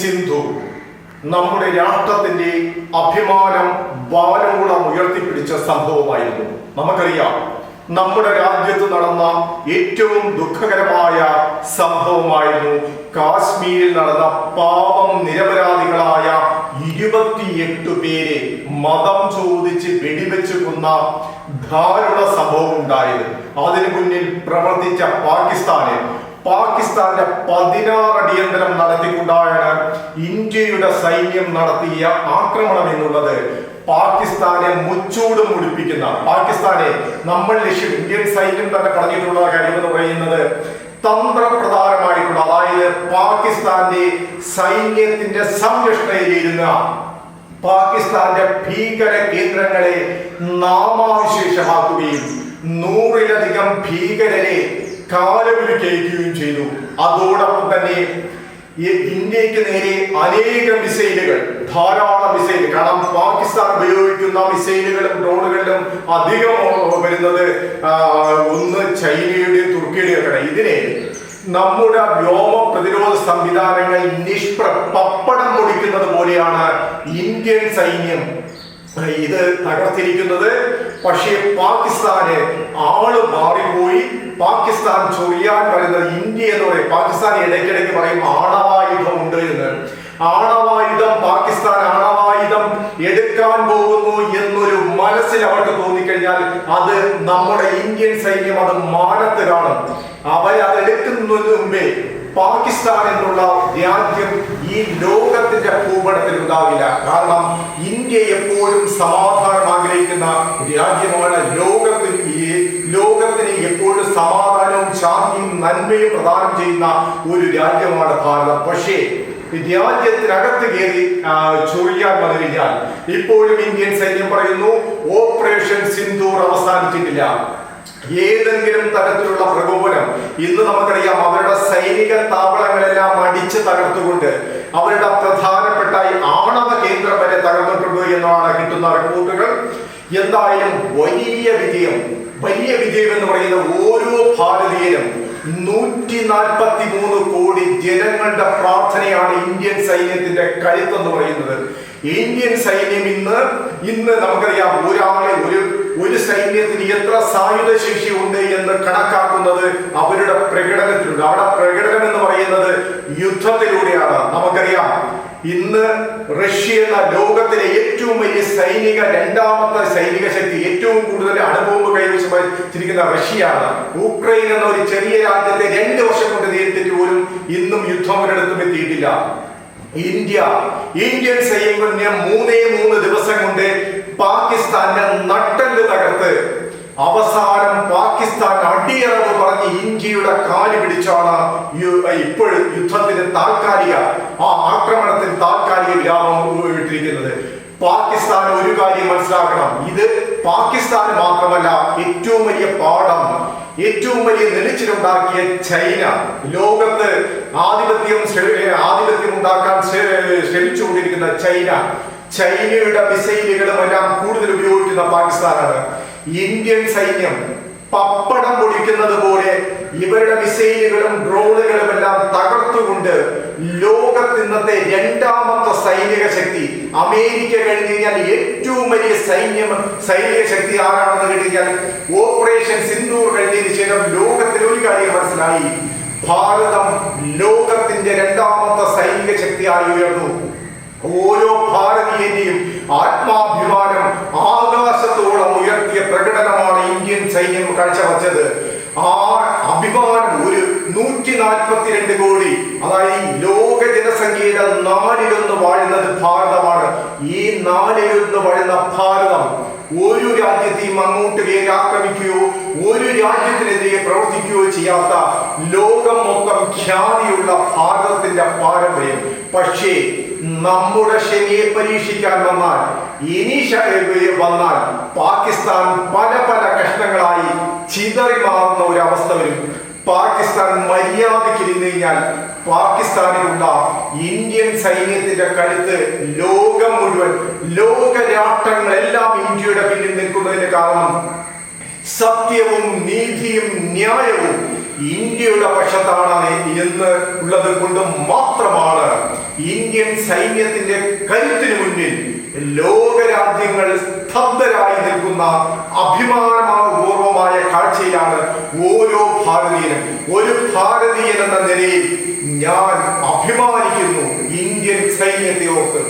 സിന്ധു നമ്മുടെ രാഷ്ട്രത്തിന്റെ അഭിമാനം ബാലമൂളം ഉയർത്തിപ്പിടിച്ച സംഭവമായിരുന്നു. നമുക്കറിയാം നമ്മുടെ രാജ്യത്ത് നടന്ന ഏറ്റവും ദുഃഖകരമായ സംഭവമായിരുന്നു കാശ്മീരിൽ നടന്ന പാപം നിരപരാധികളായ ഇരുപത്തിയെട്ട് പേരെ മതം ചോദിച്ച് വെടിവെച്ച് കൊന്ന ധാരുണ സംഭവം ഉണ്ടായത് അതിനു മുന്നിൽ പ്രവർത്തിച്ച പാകിസ്ഥാന് പാകിസ്ഥാന്റെ പതിനാറ് അടിയന്തരം നടത്തിക്കൊണ്ടാണ് ഇന്ത്യയുടെ സൈന്യം നടത്തിയ ആക്രമണം എന്നുള്ളത്. പാകിസ്ഥാനെ മുച്ചൂട് മുടിപ്പിക്കുന്ന പാകിസ്ഥാനെ നമ്മൾ ലക്ഷ്യം ഇന്ത്യൻ സൈന്യം തന്നെ പറഞ്ഞിട്ടുള്ള കാര്യം എന്ന് പറയുന്നത് തന്ത്രപ്രധാനമായിട്ടുള്ള അതായത് പാകിസ്ഥാന്റെ സൈന്യത്തിന്റെ സംരക്ഷണയിലിരുന്ന പാകിസ്ഥാന്റെ ഭീകര കേന്ദ്രങ്ങളെ നാമാവിശേഷമാക്കുകയും നൂറിലധികം ഭീകരരെ കാലവിളിക്കയക്കുകയും ചെയ്തു. അതോടൊപ്പം തന്നെ ഇന്ത്യയ്ക്ക് നേരെ അനേകം മിസൈലുകൾ ധാരാളം മിസൈൽ കാരണം പാകിസ്ഥാൻ ഉപയോഗിക്കുന്ന മിസൈലുകളും ഡ്രോണുകളിലും അധികം വരുന്നത് ഒന്ന് ചൈനയുടെ തുർക്കിയുടെയും ഒക്കെ ഇതിനെ നമ്മുടെ വ്യോമ പ്രതിരോധ സംവിധാനങ്ങൾ നിഷ്പ്ര പപ്പടം പൊടിക്കുന്നത് പോലെയാണ് ഇന്ത്യൻ സൈന്യം. ഇത് തകർത്തിരിക്കുന്നത്. പക്ഷേ പാകിസ്ഥാന് ആൾ മാറിപ്പോയി. പാകിസ്ഥാൻ ചൊറിയാൻ പറയുന്നത് ഇന്ത്യ എന്ന് പറയും. പാകിസ്ഥാൻ ഇടയ്ക്കിടയ്ക്ക് പറയും ആണവായുധം ഉണ്ട് എന്ന്. ആണവായുധം പാകിസ്ഥാൻ ആണവായുധം എടുക്കാൻ പോകുന്നു എന്നൊരു മനസ്സിൽ അവർക്ക് തോന്നിക്കഴിഞ്ഞാൽ അത് നമ്മുടെ ഇന്ത്യൻ സൈന്യം അത് മാനത്ത് കാണും. അവരതെടുക്കുന്നതിന് മുമ്പേ പാകിസ്ഥാൻ എന്നുള്ള രാജ്യം ഈ ലോകത്തിന്റെ ഭൂപടത്തിൽ ഉണ്ടാവില്ല. കാരണം ഇന്ത്യ എപ്പോഴും സമാധാനം ആഗ്രഹിക്കുന്ന രാജ്യമാണ് ലോകത്തിൽ ഈ ലോകത്തിന് എപ്പോഴും സമാധാനവും ശാന്തിയും നന്മയും പ്രദാനം ചെയ്യുന്ന ഒരു രാജ്യമാണ് ഭാരതം. പക്ഷേ രാജ്യത്തിനകത്ത് കയറി ചൊറിയാൻ വന്നു കഴിഞ്ഞാൽ ഇപ്പോഴും ഇന്ത്യൻ സൈന്യം പറയുന്നു ഓപ്പറേഷൻ സിന്ദൂർ അവസാനിച്ചിട്ടില്ല. ഏതെങ്കിലും തരത്തിലുള്ള പ്രകോപനം ഇന്ന് നമുക്കറിയാം അവരുടെ സൈനിക താവളങ്ങളെല്ലാം അടിച്ച് തകർത്തുകൊണ്ട് അവരുടെ പ്രധാനപ്പെട്ട ആണവ കേന്ദ്രം വരെ തകർന്നിട്ടുണ്ട് എന്നാണ് കിട്ടുന്ന റിപ്പോർട്ടുകൾ. എന്തായാലും വലിയ വിജയം വലിയ വിജയം എന്ന് പറയുന്ന ഓരോ ഭാരതീയനും നൂറ്റി നാൽപ്പത്തി മൂന്ന് കോടി ജനങ്ങളുടെ പ്രാർത്ഥനയാണ് ഇന്ത്യൻ സൈന്യത്തിന്റെ കരുത്തെന്ന് പറയുന്നത്. ഇന്ത്യൻ സൈന്യം ഇന്ന് ഇന്ന് നമുക്കറിയാം ഒരാളെ ഒരു ഒരു സൈന്യത്തിന് എത്ര സായുധ ശേഷി ഉണ്ട് എന്ന് കണക്കാക്കുന്നത് അവരുടെ പ്രകടനത്തിലുണ്ട്. അവിടെ പ്രകടനം എന്ന് പറയുന്നത് യുദ്ധത്തിലൂടെയാണ്. നമുക്കറിയാം ഇന്ന് റഷ്യ എന്ന ലോകത്തിലെ ഏറ്റവും വലിയ സൈനിക രണ്ടാമത്തെ സൈനിക ശക്തി ഏറ്റവും കൂടുതൽ അണുബോംബ് കൈവശം വച്ചിരിക്കുന്ന റഷ്യയാണ്. ഉക്രൈൻ എന്ന ഒരു ചെറിയ രാജ്യത്തെ രണ്ട് വർഷം കൊണ്ട് നേരിട്ടിട്ട് പോലും ഇന്നും യുദ്ധം ഒരിടത്തും എത്തിയിട്ടില്ല. ഇന്ത്യ ഇന്ത്യൻ സൈന്യം മൂന്നേ മൂന്ന് ദിവസം കൊണ്ട് പാകിസ്ഥാന്റെ നട്ടൽ തകർത്ത് അവസാനം പാകിസ്ഥാൻ അടിയറവ് പറഞ്ഞ് ഇന്ത്യയുടെ കാൽ പിടിച്ചാണ് ഇപ്പോഴും യുദ്ധത്തിന് താൽക്കാലിക ആ ആക്രമണത്തിൽ താൽക്കാലിക വിരാമം ഇട്ടിരിക്കുന്നത്. പാകിസ്ഥാൻ ഒരു കാര്യം മനസ്സിലാക്കണം. ഇത് പാകിസ്ഥാൻ മാത്രമല്ല ഏറ്റവും വലിയ പാഠം ഏറ്റവും വലിയ നെളിച്ചിലുണ്ടാക്കിയ ചൈന. ലോകത്ത് ആധിപത്യം ആധിപത്യം ഉണ്ടാക്കാൻ ശ്ര- ശ്രമിച്ചുകൊണ്ടിരിക്കുന്ന ചൈന. ചൈനയുടെ മിസൈലുകളും എല്ലാം കൂടുതൽ ഉപയോഗിക്കുന്ന പാകിസ്ഥാനാണ്. ഇന്ത്യൻ സൈന്യം പപ്പടം പൊടിക്കുന്നത് പോലെ ഇവരുടെ മിസൈലുകളും ഡ്രോണുകളും എല്ലാം തകർത്തുകൊണ്ട് ലോകത്ത് ഇന്നത്തെ രണ്ടാമത്തെ സൈനിക ശക്തി അമേരിക്ക കഴിഞ്ഞ് കഴിഞ്ഞാൽ ഏറ്റവും വലിയ സൈന്യം സൈനിക ശക്തി ആരാണെന്ന് കഴിഞ്ഞാൽ ഓപ്പറേഷൻ സിന്ദൂർ കഴിഞ്ഞതിന് ശേഷം ലോകത്തിൽ ഒരു കാര്യം മനസ്സിലായി. ഭാരതം ലോകത്തിന്റെ രണ്ടാമത്തെ സൈനിക ശക്തിയായി ഉയർന്നു. ഓരോ ഭാരതീയന്റെയും ആത്മാഭിമാനം ആകാശത്തോളം ഉയർത്തിയ പ്രകടനമാണ് ഇന്ത്യൻ സൈന്യം കാഴ്ചവെച്ചത്. ആ അഭിമാനം ഒരു നൂറ്റി നാൽപ്പത്തിരണ്ട് കോടി അതായത് ലോക ജനസംഖ്യയുടെ നാലിലൊന്ന് വാഴുന്നത് ഭാരതമാണ്. ഈ നാലിലൊന്ന് വാഴുന്ന ഭാരതം ഒരു രാജ്യത്തെയും അങ്ങോട്ട് കയറി ആക്രമിക്കുകയോ ഒരു രാജ്യത്തിനെതിരെ പ്രവർത്തിക്കുകയോ ചെയ്യാത്ത ലോകം മൊത്തം ഖ്യാതിയുള്ള ഭാരതത്തിന്റെ പാരമ്പര്യം. പക്ഷേ നമ്മുടെ ശനിയെ പരീക്ഷിക്കാൻ വന്നാൽ ഇനി വന്നാൽ പാകിസ്ഥാൻ പല പല കഷ്ണങ്ങളായി ചിതറി മാറുന്ന ഒരു അവസ്ഥ വരും. പാകിസ്ഥാൻ മര്യാദയ്ക്ക് ഇരുന്ന് കഴിഞ്ഞാൽ പാകിസ്ഥാനിലുള്ള ഇന്ത്യൻ സൈന്യത്തിന്റെ കരുത്ത് ലോകം മുഴുവൻ ലോക രാഷ്ട്രങ്ങളെല്ലാം ഇന്ത്യയുടെ നിൽക്കുന്നതിന് കാരണം സത്യവും നീതിയും ന്യായവും ഇന്ത്യയുടെ പക്ഷത്താണ് എന്ന് ഉള്ളത് കൊണ്ട് മാത്രമാണ് ഇന്ത്യൻ സൈന്യത്തിന്റെ കരുത്തിന് മുന്നിൽ ലോകരാജ്യങ്ങൾ സ്തബ്ധരായി നിൽക്കുന്ന അഭിമാനപൂർവമായ കാഴ്ചയിലാണ് ഓരോ ഭാരതീയനും. ഒരു ഭാരതീയൻ എന്ന നിലയിൽ ഞാൻ അഭിമാനിക്കുന്നു ഇന്ത്യൻ സൈന്യത്തെ ഓർത്ത്.